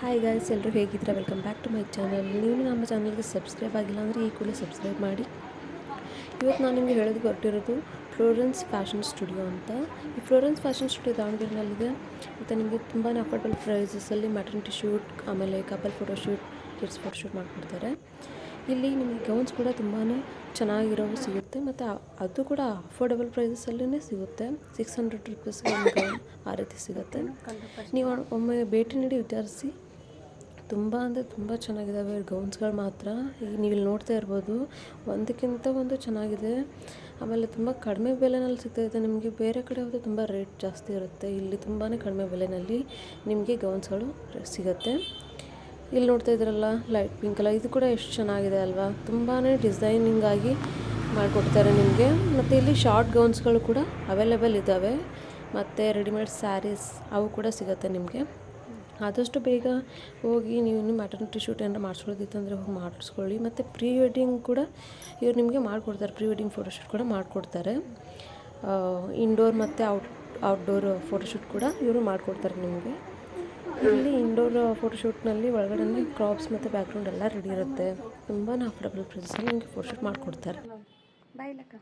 Hi guys ಎಲ್ಲರೂ ಹೇಗಿದ್ದೀರಾ? Welcome back to my channel ನೀವು ನಮ್ಮ ಚಾನಲ್ಗೆ ಸಬ್ಸ್ಕ್ರೈಬ್ ಆಗಿಲ್ಲ ಅಂದರೆ ಈ ಕೂಡ ಸಬ್ಸ್ಕ್ರೈಬ್ ಮಾಡಿ. ಇವತ್ತು ನಾನು ನಿಮಗೆ ಹೇಳೋದು ಕೊಟ್ಟಿರೋದು ಫ್ಲೋರೆನ್ಸ್ ಫ್ಯಾಷನ್ ಸ್ಟುಡಿಯೋ ಅಂತ. ಈ ಫ್ಲೋರೆನ್ಸ್ ಫ್ಯಾಷನ್ ಸ್ಟುಡಿಯೋ ದಾವಣಗೆರೆನಲ್ಲಿದೆ. ಮತ್ತು ನಿಮಗೆ ತುಂಬಾ ಅಫೋರ್ಡಬಲ್ ಪ್ರೈಸಸಲ್ಲಿ ಮ್ಯಾಟರ್ನಿಟಿ ಶೂಟ್ ಆಮೇಲೆ ಕಪಲ್ ಫೋಟೋಶೂಟ್ ಕಿಡ್ಸ್ ಫೋಟೋಶೂಟ್ ಮಾಡಿಕೊಡ್ತಾರೆ. ಇಲ್ಲಿ ನಿಮಗೆ ಗೌನ್ಸ್ ಕೂಡ ತುಂಬಾ ಚೆನ್ನಾಗಿರೋವು ಸಿಗುತ್ತೆ. ಮತ್ತು ಅದು ಕೂಡ ಅಫೋರ್ಡಬಲ್ ಪ್ರೈಸಸಲ್ಲೇ ಸಿಗುತ್ತೆ. ಸಿಕ್ಸ್ ಹಂಡ್ರೆಡ್ ರುಪೀಸ್ಗೆ ಆ ರೀತಿ ಸಿಗುತ್ತೆ. ನೀವು ಒಮ್ಮೆ ಭೇಟಿ ನೀಡಿ ವಿಚಾರಿಸಿ. ತುಂಬ ಅಂದರೆ ತುಂಬ ಚೆನ್ನಾಗಿದ್ದಾವೆ ಗೌನ್ಸ್ಗಳು ಮಾತ್ರ. ಈಗ ನೀವು ಇಲ್ಲಿ ನೋಡ್ತಾ ಇರ್ಬೋದು. ಒಂದಕ್ಕಿಂತ ಒಂದು ಚೆನ್ನಾಗಿದೆ. ಆಮೇಲೆ ತುಂಬ ಕಡಿಮೆ ಬೆಲೆನಲ್ಲಿ ಸಿಗ್ತಾಯಿದೆ ನಿಮಗೆ ಬೇರೆ ಕಡೆ ಹೋದರೆ ತುಂಬ ರೇಟ್ ಜಾಸ್ತಿ ಇರುತ್ತೆ. ಇಲ್ಲಿ ತುಂಬಾ ಕಡಿಮೆ ಬೆಲೆನಲ್ಲಿ ನಿಮಗೆ ಗೌನ್ಸ್ಗಳು ಸಿಗುತ್ತೆ. ಇಲ್ಲಿ ನೋಡ್ತಾ ಇದ್ರಲ್ಲ ಲೈಟ್ ಪಿಂಕ್ ಕಲರ್ ಇದು ಕೂಡ ಎಷ್ಟು ಚೆನ್ನಾಗಿದೆ ಅಲ್ವಾ? ತುಂಬಾ ಡಿಸೈನಿಂಗ್ ಆಗಿ ಮಾಡಿಕೊಡ್ತಾರೆ ನಿಮಗೆ. ಮತ್ತು ಇಲ್ಲಿ ಶಾರ್ಟ್ ಗೌನ್ಸ್ಗಳು ಕೂಡ ಅವೈಲೇಬಲ್ ಇದ್ದಾವೆ. ಮತ್ತು ರೆಡಿಮೇಡ್ ಸ್ಯಾರೀಸ್ ಅವು ಕೂಡ ಸಿಗುತ್ತೆ ನಿಮಗೆ. ಆದಷ್ಟು ಬೇಗ ಹೋಗಿ ನೀವು ಇನ್ನೂ ಮ್ಯಾಟರ್ನಿಟಿ ಶೂಟ್ ಏನಾರು ಮಾಡಿಸ್ಕೊಳ್ಳೋದಿತ್ತಂದರೆ ಹೋಗಿ ಮಾಡಿಸ್ಕೊಳ್ಳಿ. ಮತ್ತು ಪ್ರೀ ವೆಡ್ಡಿಂಗ್ ಕೂಡ ಇವ್ರು ನಿಮಗೆ ಮಾಡಿಕೊಡ್ತಾರೆ. ಪ್ರೀ ವೆಡ್ಡಿಂಗ್ ಫೋಟೋಶೂಟ್ ಕೂಡ ಮಾಡಿಕೊಡ್ತಾರೆ. ಇಂಡೋರ್ ಮತ್ತು ಔಟ್ ಔಟ್ಡೋರ್ ಫೋಟೋಶೂಟ್ ಕೂಡ ಇವರು ಮಾಡಿಕೊಡ್ತಾರೆ ನಿಮಗೆ. ಇಲ್ಲಿ ಇಂಡೋರ್ ಫೋಟೋಶೂಟ್ನಲ್ಲಿ ಒಳಗಡೆ ಕ್ರಾಪ್ಸ್ ಮತ್ತು ಬ್ಯಾಕ್ಗ್ರೌಂಡ್ ಎಲ್ಲ ರೆಡಿ ಇರುತ್ತೆ. ತುಂಬಾ ಅಫೋರ್ಡಬಲ್ ಪ್ರೈಸಲ್ಲಿ ನಿಮಗೆ ಫೋಟೋಶೂಟ್ ಮಾಡಿಕೊಡ್ತಾರೆ. ಬಾಯ್ ಲಕ್ಕ.